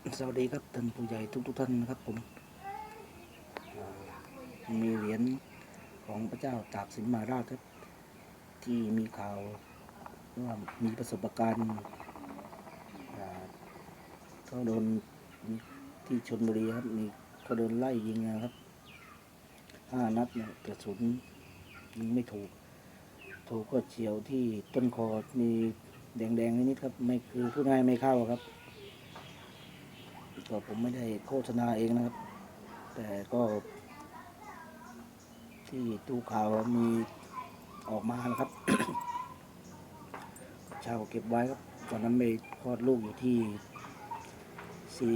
สวัสดีครับท่านผู้ใหญ่ทุกทุกๆท่านนะครับผมมีเหรียญของพระเจ้าตากสินมาราชครับ ที่มีข่าวว่ามีประสบการณ์เขาโดนที่ชนบุรีครับมีเขาโดนไล่ยิงนะครับห้านัดเนี่ยกระสุนยิงไม่ถูก ถูกก็เฉียวที่ต้นคอมีแดงๆนิดครับ ไม่คือพูดง่ายไม่เข้าครับ ก็ผมไม่ได้โฆษณาเองนะครับ แต่ก็ ที่ตู้ข่าวมีออกมานะครับ เช่าเก็บไว้ครับ ตอนนั้นไปคลอดลูกอยู่ที่สี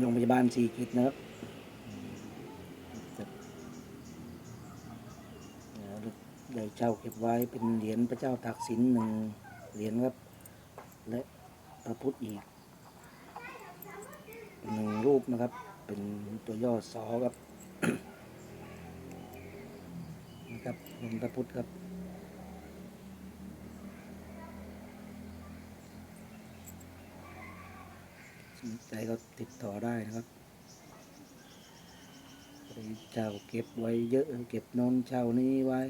โรงพยาบาลสีกิจนะครับอืมแต่เดี๋ยวได้เช่าเก็บไว้เป็นเหรียญพระเจ้าตากสินหนึ่งเหรียญครับ และพระพุทธอีก หนึ่งรูปนะครับ เป็นตัวย่อสอครับนะครับหลวงตาพุทธครับสนใจก็ติดต่อได้นะครับเจ้าเก็บไว้เยอะเก็บโนนเช่านี้ไว้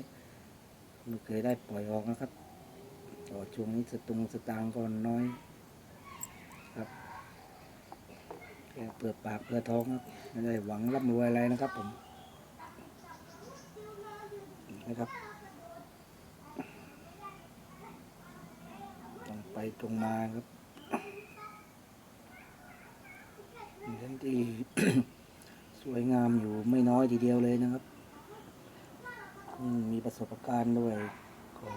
ไม่เคยได้ปล่อยออกนะครับต่อช่วงนี้สตุงสตางค์ก็น้อยครับ เปิดปากเปิดท้องครับไม่ได้หวังร่ำรวยอะไรนะครับผมนะครับตรงไปตรงมาครับทั้งที่ สวยงามอยู่ไม่น้อยทีเดียวเลยนะครับมมีประสบการณ์ด้วยก็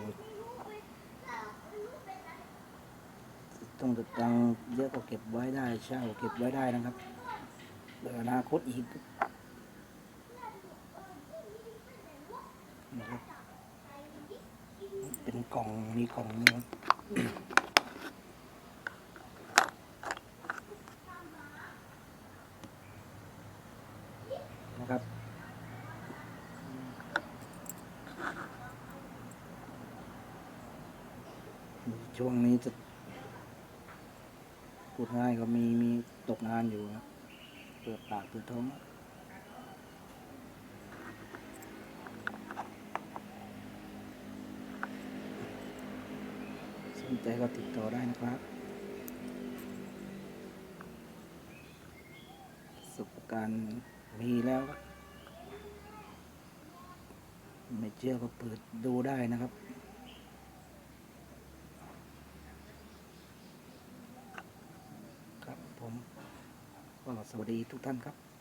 ต้องติดตังเยอะก็เก็บไว้ได้เช่าเก็บไว้ได้นะครับเผื่ออนาคตอีกนะครับเป็นกล่องมีกล่องนะครับนะครับช่วงนี้จะ พูดง่ายก็มีมีตกงานอยู่ครับเปิดปากเปิดท้องสนใจก็ติดต่อได้นะครับประสบการมีแล้ว ไม่เชื่อก็เปิดดูได้นะครับ ครับผม ก็สวัสดีทุกท่านครับ